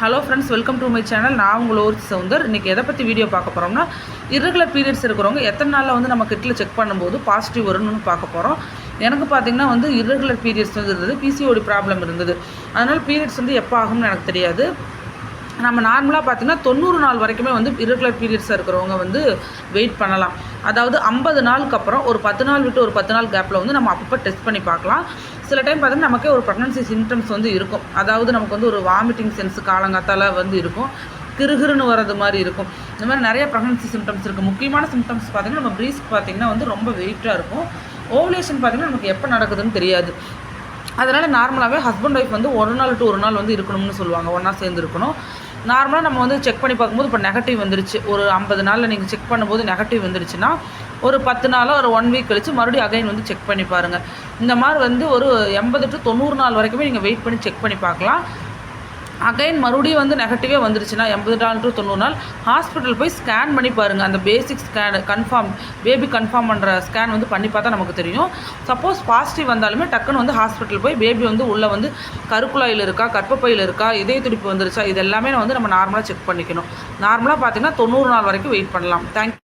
Hello friends welcome to my channel நான் உங்கள் ஓர் சவுந்தர். இன்றைக்கி எதை பற்றி வீடியோ பார்க்க போகிறோம்னா irregular பீரியட்ஸ் இருக்கிறவங்க எத்தனை நாளில் வந்து நம்ம கிட்டில் செக் பண்ணும்போது பாசிட்டிவ் வரும்னு பார்க்க போகிறோம் எனக்கு பார்த்திங்கன்னா வந்து இரகுலர் பீரியட்ஸ் வந்து இருந்தது பிசிஓடி ப்ராப்ளம் இருந்தது. அதனால் பீரியட்ஸ் வந்து எப்போ ஆகும்னு எனக்கு தெரியாது. நம்ம நார்மலாக பார்த்திங்கன்னா தொண்ணூறு நாள் வரைக்குமே வந்து irregular பீரியட்ஸாக இருக்கிறவங்க வந்து வெயிட் பண்ணலாம். அதாவது ஐம்பது நாளுக்கு அப்புறம் ஒரு பத்து நாள் விட்டு ஒரு பத்து நாள் கேப்பில் வந்து நம்ம அப்பப்போ டெஸ்ட் பண்ணி பார்க்கலாம். சில டைம் பார்த்தீங்கன்னா நமக்கே ஒரு ப்ரெக்னன்சி சிம்டம்ஸ் வந்து இருக்கும். அதாவது நமக்கு வந்து ஒரு வாமிட்டிங் சென்ஸ் காலங்காத்தால வந்து இருக்கும். கிறுகிறுன்னு வரது மாதிரி இருக்கும். இந்த மாதிரி நிறைய ப்ரெக்னன்சி சிம்டம்ஸ் இருக்குது முக்கியமான சிம்டம்ஸ் பார்த்தீங்கன்னா நம்ம ப்ரீஸ்க்கு பார்த்திங்கன்னா வந்து ரொம்ப வெயிட்டாக இருக்கும். ஓவலேஷன் பார்த்தீங்கன்னா நமக்கு எப்போ நடக்குதுன்னு தெரியாது. அதனால் நார்மலாகவே ஹஸ்பண்ட் ஒய்ஃப் வந்து ஒரு நாள் டு ஒரு நாள் வந்து இருக்கணும்னு சொல்லுவாங்க. ஒன்றா சேர்ந்து இருக்கணும். நார்மலாக நம்ம வந்து செக் பண்ணி பார்க்கும்போது இப்போ நெகட்டிவ் வந்துருச்சு. ஒரு ஐம்பது நாளில் நீங்கள் செக் பண்ணும்போது நெகட்டிவ் வந்துருச்சுன்னா ஒரு பத்து நாளோ ஒரு ஒன் வீக் கழித்து மறுபடியும் அகைன் வந்து செக் பண்ணி பாருங்கள் இந்த மாதிரி வந்து ஒரு எண்பது டு தொண்ணூறு நாள் வரைக்குமே நீங்கள் வெயிட் பண்ணி செக் பண்ணி பார்க்கலாம். அகைன் மறுபடியும் வந்து நெகட்டிவே வந்துருச்சுன்னா எண்பது நாள் டு தொண்ணூறு நாள். ஹாஸ்பிட்டல் போய் ஸ்கேன் பண்ணி பாருங்கள் அந்த basic scan confirm baby confirm பண்ணுற ஸ்கேன் வந்து பண்ணி பார்த்தா நமக்கு தெரியும். சப்போஸ் பாசிட்டிவ் வந்தாலுமே டக்குன்னு வந்து ஹாஸ்பிட்டல் போய் பேபி வந்து உள்ளே வந்து கருக்குழாயில் இருக்கா கற்பப்பையில் இருக்கா இதய துடிப்பு வந்துருச்சா இது எல்லாமே வந்து நம்ம நார்மலாக செக் பண்ணிக்கணும். நார்மலாக பார்த்தீங்கன்னா தொண்ணூறு நாள் வரைக்கும் வெயிட் பண்ணலாம். தேங்க்